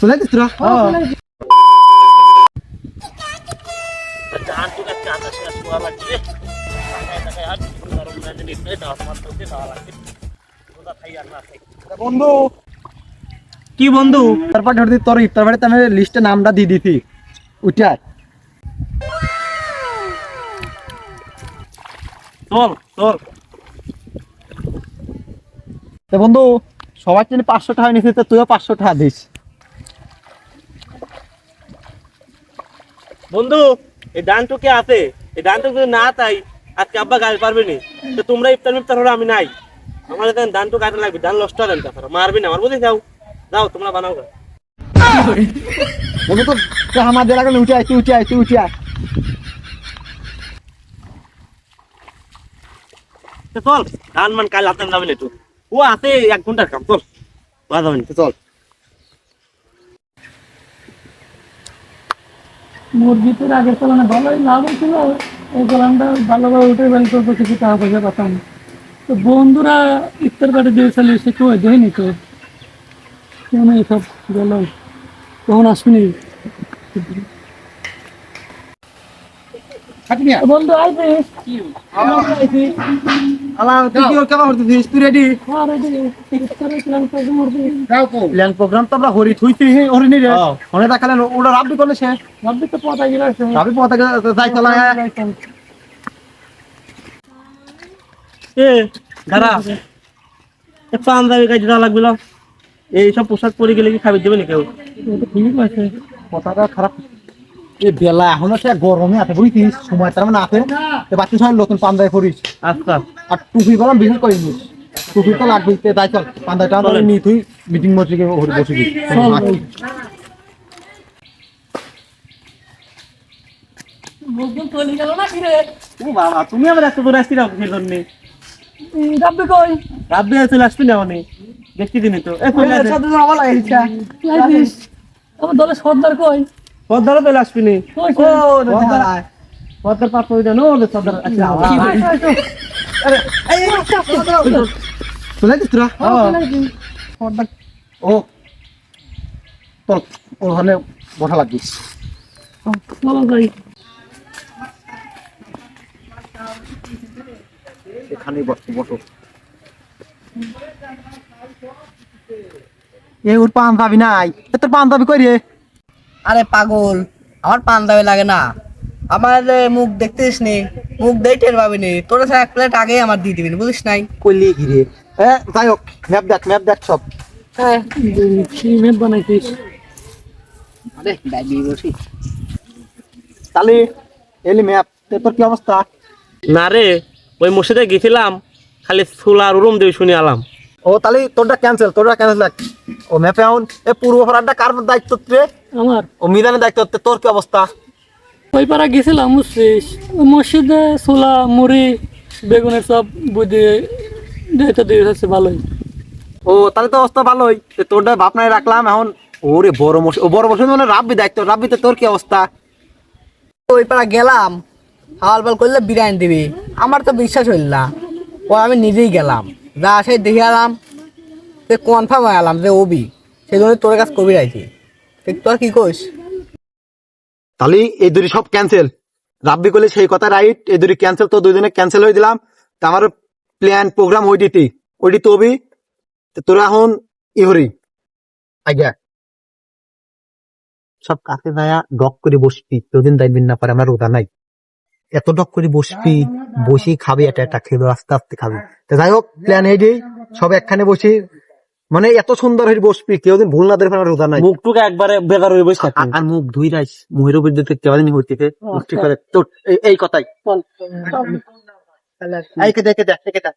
চলে তোরা বন্ধু। কি বন্ধু? তারপর ধর তোর ইফতার বাড়িতে আমি লিস্টে নামটা দিয়ে দিছি উঠে আয়। চল চল। তো বন্ধু সবার জন্য পাঁচশো টাকা নিছিস তো তুইও পাঁচশো টাকা দিস। বন্ধু এই ডানটু কে আছে? এই ডানটু যদি না তাই আজকে আব্বা গাড়ি পারবে নি। তো তোমরা ইফতার মিফতার হলো আমি নাই। আমার এখানে কাটে লাগবে নষ্ট হবে তাছাড়া মারবি না আমার বুঝে যাও। যাও তোমরা বানাও গা। বন্ধু তো দিয়ে লাগালে উঠে আয় তুই উঠে আয় তুই উঠে আয়। চল ধান মান কাল হাতে যাবে না একটু। ও আছে, এক ঘণ্টার কাম, চল। না চল। মুরগিটির আগের তুলনায় ভালোই লাভ হয়েছিল, এই কলামটা ভালোভাবে উঠে বেল করব কিছু টাকা পয়সা পাতাম তো বন্ধুরা, ইফতার পার্টি দিয়ে চালিয়ে সে কেউ দেয়নি তো? কেন এইসব গেল তখন আসবি বন্ধু আইবে আলা তুই কি কেমন করতেছিস তুই রেডি প্ল্যান প্রোগ্রাম তো আমরা হরি থুইছি হরিনি রে। হ্যাঁ। দেখালে ওটা করলে সে। তো যাই চলা এ পাঞ্জাবি কাজ এই সব পোশাক পরে গেলে কি খাবি দেবে না কেউ? ঠিক আছে কথাটা খারাপ। এ বেলা এখনও সে গরমে আছে বুঝছিস সময় তার মানে আছে। তো বাচ্চা সবাই নতুন পান্দায় পড়িস। আচ্ছা। আর টুপি গরম বিশেষ করে নিস টুপি তো লাগবে তাই চল পান্দায়। নিয়ে তুই মিটিং না ফিরে ও বাবা তুমি আবার এত দূরে আসছি না অফিসের জন্য? রাব্বি কই? রাব্বি চলে আসবি না মানে দেখছি দিনই তো। এ চলে আসে আইবিস আমার দলে সর্দার কই? পদ্মারও চলে আসবি নি কই ও পদ্মার পাপ করে দেন ও সর্দার আচ্ছা চলে দিস তোরা ও তোর ওখানে বসা লাগবে চলো যাই এখানেই বসো বসো এ ওর পাঞ্জাবি নাই এ তোর পাঞ্জাবি কই রে আরে পাগল আমার পান্দাবে লাগে না। আমার মুখ দেখতেছিস নি মুখ দেই টের পাবি নি। তোর সাথে এক প্লেট আগে আমার দিয়ে দিবি বুঝিস নাই? কইলি ঘিরে এ যাই হোক ম্যাপ দেখ ম্যাপ দেখ সব। হ্যাঁ কি মেপ বানাইছিস? আরে বসি। তাহলে এলি ম্যাপ তোর কি অবস্থা? না রে ওই মসজিদে গেছিলাম খালি সোলার রুম দিয়ে শুনে আলাম ও তাহলে তোরটা ক্যান্সেল তোরটা ক্যান্সেল দেখ। ও ম্যাপে এখন এ পূর্ব পাড়াটা কার দায়িত্ব রে আমার। ও মিদানের দায়িত্ব তে তোর কি অবস্থা? ওই পাড়া গেছিলাম বুঝছিস? মসজিদে ছোলা মুড়ি বেগুনের সব বুঝে এটা দিয়ে হচ্ছে ভালোই। ও তাহলে তো অবস্থা ভালোই। তে তোরটা বাপ নাই রাখলাম এখন। ওরে বড় মসজিদ ও বড় মসজিদ মানে রাব্বি দায়িত্ব। রাব্বিতে তোর কি অবস্থা? ওই পাড়া গেলাম হাওয়াল পাল করলে বিরিয়ানি দিবি। আমার তো বিশ্বাস হইল না। ও আমি নিজেই গেলাম। যা আসে দেখে এলাম সে কনফার্ম হয়ে গেলাম যে ওবি সেই জন্য তোর কাছে কবি রাখছি তোর কি কইস? তাহলে এই দুটি সব ক্যান্সেল রাব্বি করলে সেই কথা রাইট এই দুটি ক্যান্সেল তো দুই দিনে ক্যান্সেল হয়ে দিলাম। তা আমার প্ল্যান প্রোগ্রাম ওই দিতে ওই দিতে হবি তো তোরা এখন ই হরি আজ্ঞা। সব কাছে যায়া ডক করে বসবি কেউদিন দাইবিন না পারে আমার রোদা নাই। এত ডক করে বসবি বসি খাবি এটা এটা খেয়ে আস্তে আস্তে খাবি তো যাই হোক প্ল্যান এই দিই সব একখানে বসি মানে এত সুন্দর হয়ে বসবি কেউদিন ভুল না আমার রোদা নাই মুখ টুক একবারে বেকার হয়ে বসে থাকবি আর- মুখ ধুই রাইস মুহের উপর দিতে কেমন হইতেছে মুষ্টি করে তো এই- এই কথাই এই কে দেখে দেখ দেখে দেখ